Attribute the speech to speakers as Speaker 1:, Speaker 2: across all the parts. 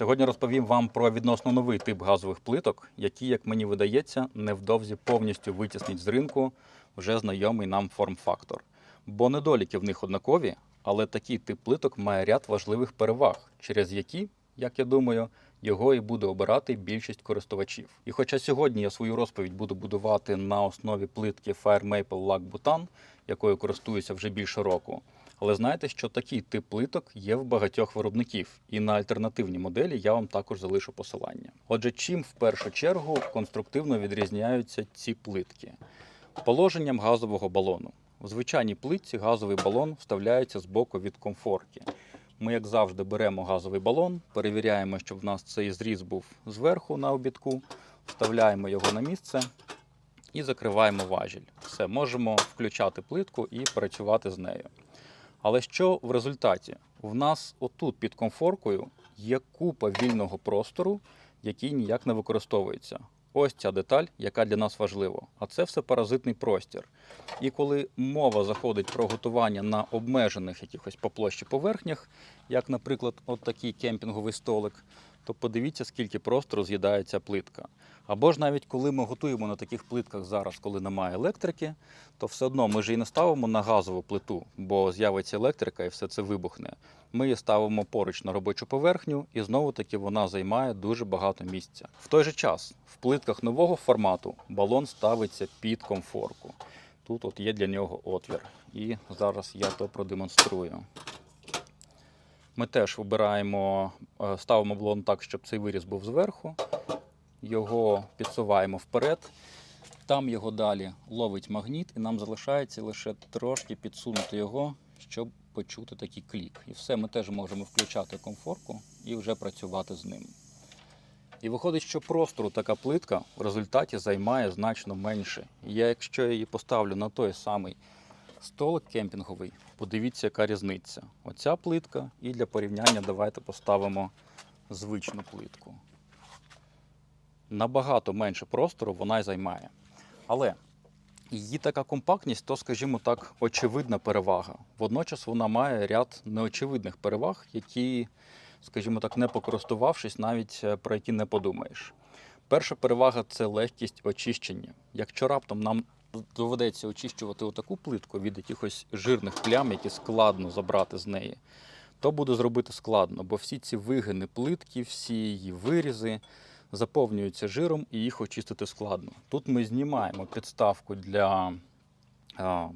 Speaker 1: Сьогодні розповім вам про відносно новий тип газових плиток, які, як мені видається, невдовзі повністю витіснить з ринку вже знайомий нам форм-фактор. Бо недоліки в них однакові, але такий тип плиток має ряд важливих переваг, через які, як я думаю, його і буде обирати більшість користувачів. І хоча сьогодні я свою розповідь буду будувати на основі плитки Fire Maple Lac Butan, якою користуюся вже більше року, але знаєте, що такий тип плиток є в багатьох виробників, і на альтернативні моделі я вам також залишу посилання. Отже, чим в першу чергу конструктивно відрізняються ці плитки? Положенням газового балону. У звичайній плитці газовий балон вставляється з боку від комфорки. Ми, як завжди, беремо газовий балон, перевіряємо, щоб в нас цей зріз був зверху на обідку, вставляємо його на місце і закриваємо важіль. Все, можемо включати плитку і працювати з нею. Але що в результаті? В нас отут під комфоркою є купа вільного простору, який ніяк не використовується. Ось ця деталь, яка для нас важлива. А це все паразитний простір. І коли мова заходить про готування на обмежених якихось по площі поверхнях, як, наприклад, от такий кемпінговий столик, то подивіться, скільки простору з'їдає ця плитка. Або ж навіть коли ми готуємо на таких плитках зараз, коли немає електрики, то все одно ми ж її не ставимо на газову плиту, бо з'явиться електрика і все це вибухне. Ми її ставимо поруч на робочу поверхню, і знову таки вона займає дуже багато місця. В той же час в плитках нового формату балон ставиться під комфорку. Тут от є для нього отвір. І зараз я то продемонструю. Ми теж вибираємо, е, ставимо балон так, щоб цей виріз був зверху. Його підсуваємо вперед. Там його далі ловить магніт, і нам залишається лише трошки підсунути його, щоб почути такий клік. І все, ми теж можемо включати комфорку і вже працювати з ним. І виходить, що простору така плитка в результаті займає значно менше. Я, якщо я її поставлю на той самий столик кемпінговий, подивіться, яка різниця. Оця плитка, і для порівняння давайте поставимо звичну плитку. Набагато менше простору вона й займає. Але її така компактність, то, скажімо так, очевидна перевага. Водночас вона має ряд неочевидних переваг, які, скажімо так, не покористувавшись, навіть е, про які не подумаєш. Перша перевага це легкість очищення. Якщо раптом нам доведеться очищувати отаку плитку від якихось жирних плям, які складно забрати з неї, то буде зробити складно, бо всі ці вигини плитки, всі її вирізи заповнюються жиром і їх очистити складно. Тут ми знімаємо підставку для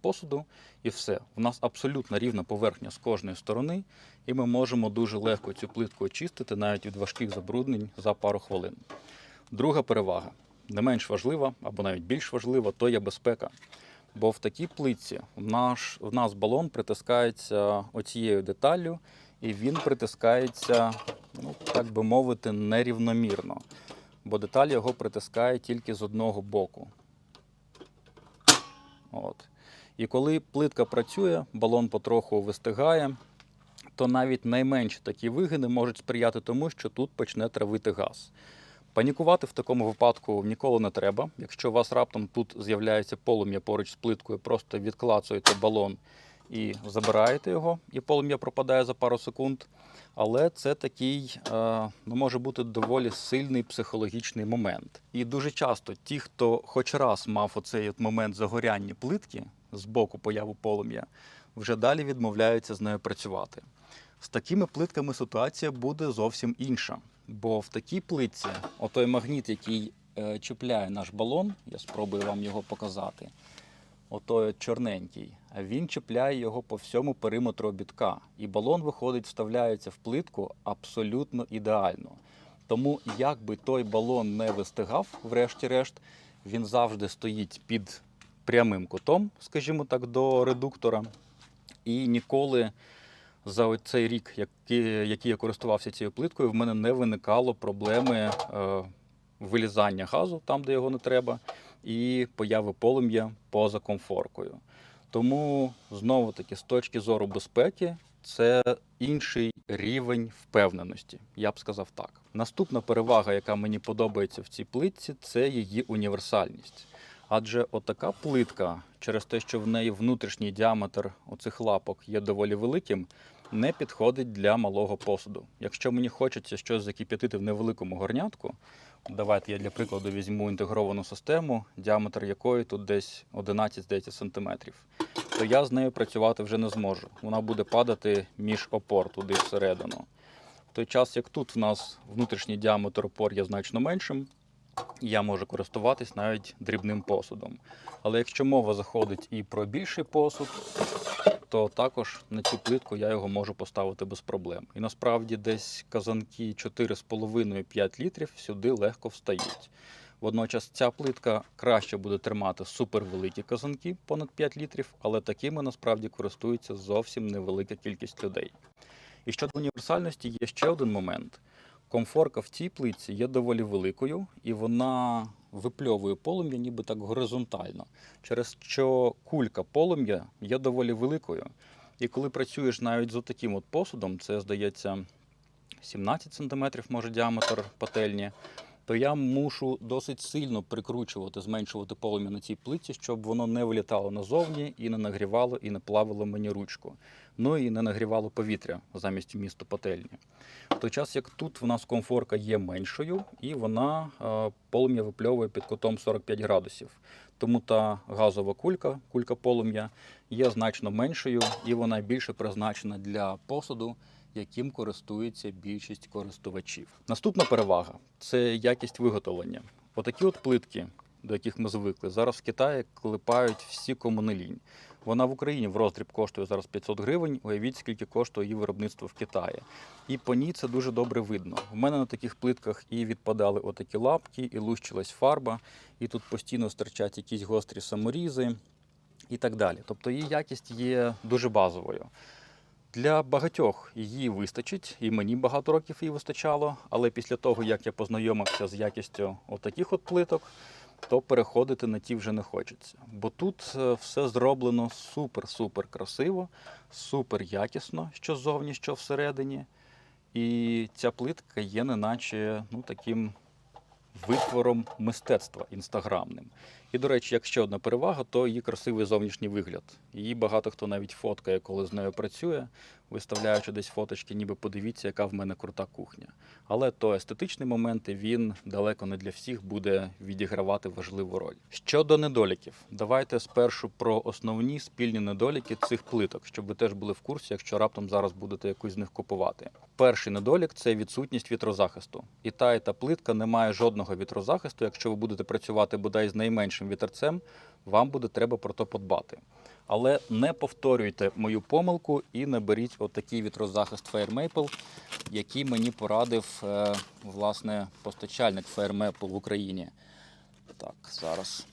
Speaker 1: посуду і все. У нас абсолютно рівна поверхня з кожної сторони, і ми можемо дуже легко цю плитку очистити навіть від важких забруднень за пару хвилин. Друга перевага, не менш важлива або навіть більш важлива, то є безпека. Бо в такій плитці в, наш, в нас балон притискається оцією деталлю, і він притискається, ну, так би мовити, нерівномірно. Бо деталь його притискає тільки з одного боку. От. І коли плитка працює, балон потроху вистигає, то навіть найменші такі вигини можуть сприяти тому, що тут почне травити газ. Панікувати в такому випадку ніколи не треба. Якщо у вас раптом тут з'являється полум'я поруч з плиткою, просто відклацуєте балон і забираєте його, і полум'я пропадає за пару секунд. Але це такий е, ну, може бути доволі сильний психологічний момент. І дуже часто ті, хто хоч раз мав оцей от момент загоряння плитки з боку появу полум'я, вже далі відмовляються з нею працювати. З такими плитками ситуація буде зовсім інша. Бо в такій плитці, отой магніт, який е, чіпляє наш балон, я спробую вам його показати. Отой чорненький, він чіпляє його по всьому периметру обідка. І балон виходить, вставляється в плитку абсолютно ідеально. Тому, як би той балон не вистигав, врешті-решт, він завжди стоїть під прямим кутом, скажімо так, до редуктора. І ніколи за цей рік, який, я користувався цією плиткою, в мене не виникало проблеми е, вилізання газу там, де його не треба, і появи полум'я поза комфоркою. Тому знову таки, з точки зору безпеки, це інший рівень впевненості, я б сказав так. Наступна перевага, яка мені подобається в цій плитці, це її універсальність. Адже отака плитка, через те, що в неї внутрішній діаметр оцих лапок є доволі великим, не підходить для малого посуду. Якщо мені хочеться щось закип'ятити в невеликому горнятку, давайте я для прикладу візьму інтегровану систему, діаметр якої тут десь 11 здається, сантиметрів, то я з нею працювати вже не зможу. Вона буде падати між опор туди всередину. В той час, як тут в нас внутрішній діаметр опор є значно меншим, я можу користуватись навіть дрібним посудом. Але якщо мова заходить і про більший посуд, то також на цю плитку я його можу поставити без проблем. І насправді десь казанки 4,5-5 літрів сюди легко встають. Водночас ця плитка краще буде тримати супервеликі казанки понад 5 літрів, але такими насправді користується зовсім невелика кількість людей. І щодо універсальності є ще один момент. Комфорка в цій плитці є доволі великою, і вона випльовує полум'я ніби так горизонтально, через що кулька полум'я є доволі великою. І коли працюєш навіть з таким от посудом, це здається 17 см може діаметр пательні, то я мушу досить сильно прикручувати, зменшувати полум'я на цій плитці, щоб воно не вилітало назовні і не нагрівало, і не плавило мені ручку. Ну і не нагрівало повітря замість місту пательні. В той час, як тут в нас комфорка є меншою, і вона е, полум'я випльовує під кутом 45 градусів. Тому та газова кулька, кулька полум'я, є значно меншою, і вона більше призначена для посуду, яким користується більшість користувачів. Наступна перевага це якість виготовлення. Отакі от плитки, до яких ми звикли, зараз в Китаї клепають всі кому. Вона в Україні в роздріб коштує зараз 500 гривень. Уявіть, скільки коштує її виробництво в Китаї. І по ній це дуже добре видно. У мене на таких плитках і відпадали отакі лапки, і лущилась фарба, і тут постійно стирчать якісь гострі саморізи і так далі. Тобто її якість є дуже базовою. Для багатьох її вистачить, і мені багато років її вистачало. Але після того, як я познайомився з якістю отаких от плиток, то переходити на ті вже не хочеться. Бо тут е, все зроблено супер-супер красиво, супер якісно, що ззовні, що всередині. І ця плитка є неначе ну, таким витвором мистецтва інстаграмним. І, до речі, як ще одна перевага, то її красивий зовнішній вигляд. Її багато хто навіть фоткає, коли з нею працює, виставляючи десь фоточки, ніби подивіться, яка в мене крута кухня. Але то естетичний момент, і він далеко не для всіх буде відігравати важливу роль. Щодо недоліків, давайте спершу про основні спільні недоліки цих плиток, щоб ви теж були в курсі, якщо раптом зараз будете якусь з них купувати. Перший недолік це відсутність вітрозахисту. І та і та плитка не має жодного вітрозахисту. Якщо ви будете працювати бодай з найменшим вітерцем, вам буде треба про то подбати. Але не повторюйте мою помилку і не беріть отакий вітрозахист Fair Maple, який мені порадив е, власне постачальник Fair Maple в Україні. Так, зараз.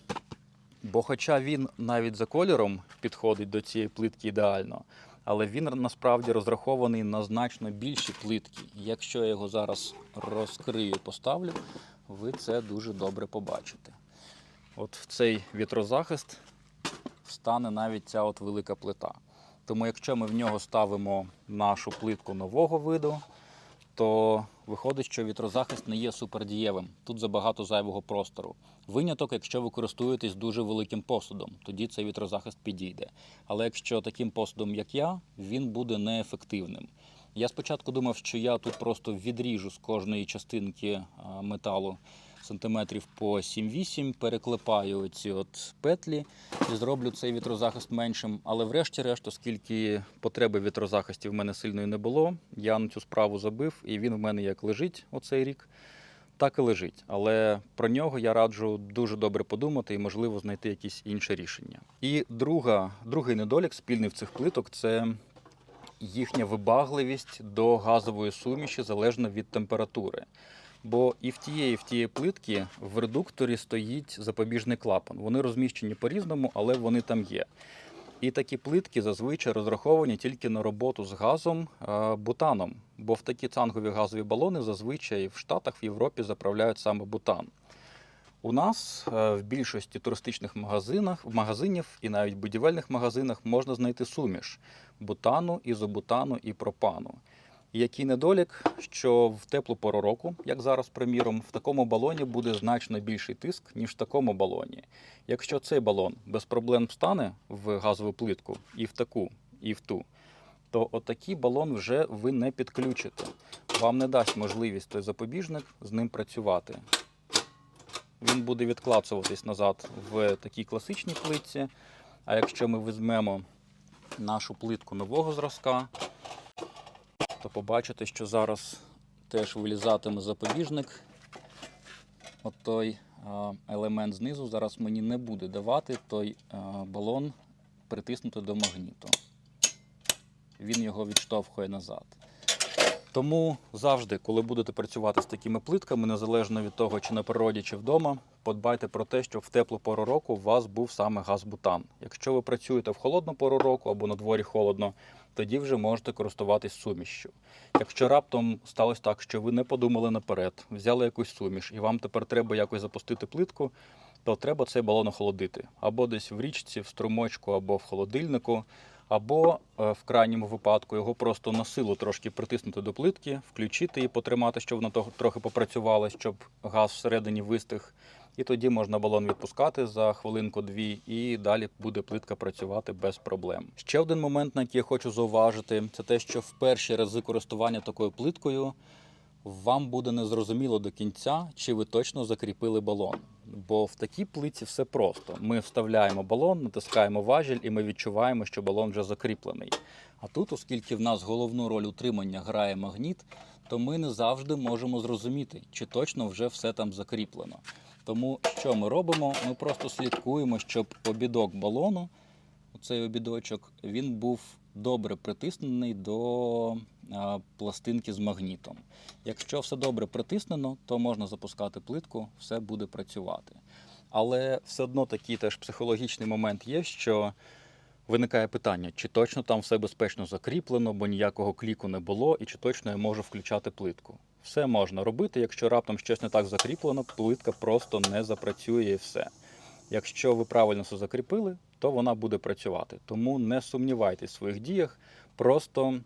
Speaker 1: Бо хоча він навіть за кольором підходить до цієї плитки ідеально, але він насправді розрахований на значно більші плитки. Якщо я його зараз розкрию, поставлю, ви це дуже добре побачите. От в цей вітрозахист стане навіть ця от велика плита. Тому якщо ми в нього ставимо нашу плитку нового виду, то виходить, що вітрозахист не є супердієвим. Тут забагато зайвого простору. Виняток, якщо ви користуєтесь дуже великим посудом, тоді цей вітрозахист підійде. Але якщо таким посудом, як я, він буде неефективним. Я спочатку думав, що я тут просто відріжу з кожної частинки металу сантиметрів по 7-8, переклепаю ці от петлі і зроблю цей вітрозахист меншим. Але врешті-решт, оскільки потреби вітрозахисті в мене сильної не було, я на цю справу забив, і він в мене як лежить оцей рік, так і лежить. Але про нього я раджу дуже добре подумати і, можливо, знайти якісь інше рішення. І друга, другий недолік спільний в цих плиток це їхня вибагливість до газової суміші залежно від температури. Бо і в тієї, і в тієї плитки в редукторі стоїть запобіжний клапан. Вони розміщені по-різному, але вони там є. І такі плитки зазвичай розраховані тільки на роботу з газом е, бутаном. Бо в такі цангові газові балони зазвичай в Штатах, в Європі заправляють саме бутан. У нас е, в більшості туристичних магазинах, магазинів і навіть будівельних магазинах можна знайти суміш бутану, ізобутану і пропану. Який недолік, що в теплу пору року, як зараз, приміром, в такому балоні буде значно більший тиск, ніж в такому балоні. Якщо цей балон без проблем встане в газову плитку і в таку, і в ту, то отакий балон вже ви не підключите. Вам не дасть можливість той запобіжник з ним працювати. Він буде відклацуватись назад в такій класичній плитці. А якщо ми візьмемо нашу плитку нового зразка, то побачите, що зараз теж вилізатиме запобіжник. От той елемент знизу зараз мені не буде давати той балон притиснути до магніту. Він його відштовхує назад. Тому завжди, коли будете працювати з такими плитками, незалежно від того, чи на природі, чи вдома, подбайте про те, щоб в теплу пору року у вас був саме газ-бутан. Якщо ви працюєте в холодну пору року або на дворі холодно, тоді вже можете користуватись сумішшю. Якщо раптом сталося так, що ви не подумали наперед, взяли якусь суміш, і вам тепер треба якось запустити плитку, то треба цей балон охолодити або десь в річці, в струмочку, або в холодильнику. Або е, в крайньому випадку його просто на силу трошки притиснути до плитки, включити і потримати, щоб вона того- трохи попрацювала, щоб газ всередині вистиг. І тоді можна балон відпускати за хвилинку-дві, і далі буде плитка працювати без проблем. Ще один момент, на який я хочу зауважити, це те, що в перші рази користування такою плиткою вам буде незрозуміло до кінця, чи ви точно закріпили балон. Бо в такій плиці все просто. Ми вставляємо балон, натискаємо важіль, і ми відчуваємо, що балон вже закріплений. А тут, оскільки в нас головну роль утримання грає магніт, то ми не завжди можемо зрозуміти, чи точно вже все там закріплено. Тому що ми робимо? Ми просто слідкуємо, щоб обідок балону, оцей обідочок, він був добре притиснений до пластинки з магнітом. Якщо все добре притиснено, то можна запускати плитку, все буде працювати. Але все одно такий теж психологічний момент є, що виникає питання, чи точно там все безпечно закріплено, бо ніякого кліку не було, і чи точно я можу включати плитку. Все можна робити, якщо раптом щось не так закріплено, плитка просто не запрацює і все. Якщо ви правильно все закріпили, то вона буде працювати. Тому не сумнівайтесь в своїх діях, просто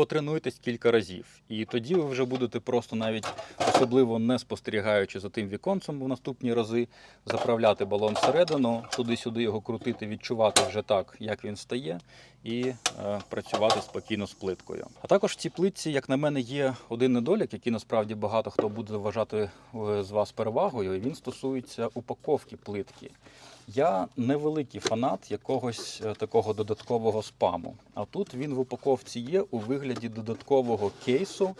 Speaker 1: потренуйтесь кілька разів. І тоді ви вже будете просто навіть особливо не спостерігаючи за тим віконцем в наступні рази, заправляти балон всередину, туди-сюди його крутити, відчувати вже так, як він стає, і е, працювати спокійно з плиткою. А також в цій плитці, як на мене, є один недолік, який насправді багато хто буде вважати е, з вас перевагою. і Він стосується упаковки плитки. Я невеликий фанат якогось е, такого додаткового спаму. А тут він в упаковці є у вигляді додаткового кейсу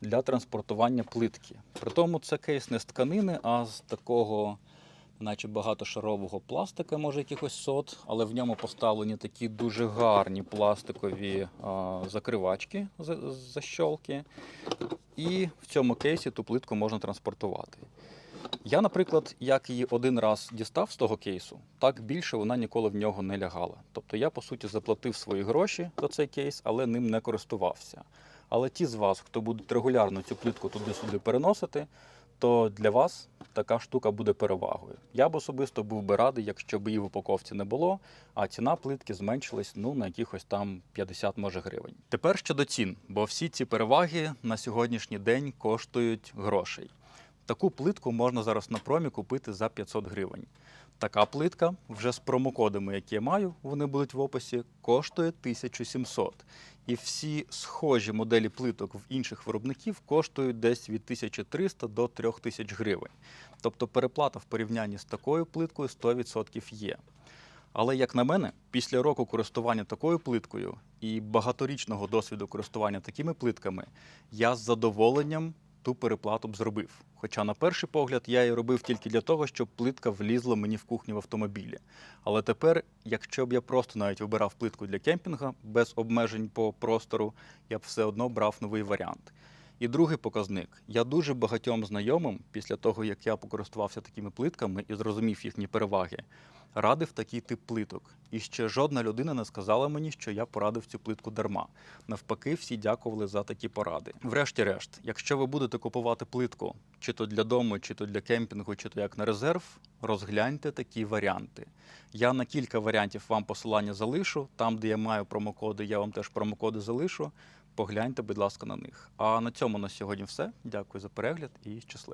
Speaker 1: для транспортування плитки. Притому це кейс не з тканини, а з такого, наче багатошарового пластика, може якихось сот, але в ньому поставлені такі дуже гарні пластикові а, закривачки, за- защолки. І в цьому кейсі ту плитку можна транспортувати. Я, наприклад, як її один раз дістав з того кейсу, так більше вона ніколи в нього не лягала. Тобто я, по суті, заплатив свої гроші за цей кейс, але ним не користувався. Але ті з вас, хто будуть регулярно цю плитку туди-сюди переносити, то для вас така штука буде перевагою. Я б особисто був би радий, якщо б її в упаковці не було, а ціна плитки зменшилась ну, на якихось там 50 може гривень. Тепер щодо цін, бо всі ці переваги на сьогоднішній день коштують грошей. Таку плитку можна зараз на промі купити за 500 гривень. Така плитка вже з промокодами, які я маю, вони будуть в описі, коштує 1700. І всі схожі моделі плиток в інших виробників коштують десь від 1300 до 3000 гривень. Тобто переплата в порівнянні з такою плиткою 100% є. Але, як на мене, після року користування такою плиткою і багаторічного досвіду користування такими плитками, я з задоволенням ту переплату б зробив. Хоча, на перший погляд, я її робив тільки для того, щоб плитка влізла мені в кухню в автомобілі. Але тепер, якщо б я просто навіть вибирав плитку для кемпінга без обмежень по простору, я б все одно брав новий варіант. І другий показник. Я дуже багатьом знайомим, після того, як я покористувався такими плитками і зрозумів їхні переваги, радив такий тип плиток. І ще жодна людина не сказала мені, що я порадив цю плитку дарма. Навпаки, всі дякували за такі поради. Врешті-решт, якщо ви будете купувати плитку, чи то для дому, чи то для кемпінгу, чи то як на резерв, розгляньте такі варіанти. Я на кілька варіантів вам посилання залишу. Там, де я маю промокоди, я вам теж промокоди залишу. Погляньте, будь ласка, на них. А на цьому на сьогодні все. Дякую за перегляд і щасливо.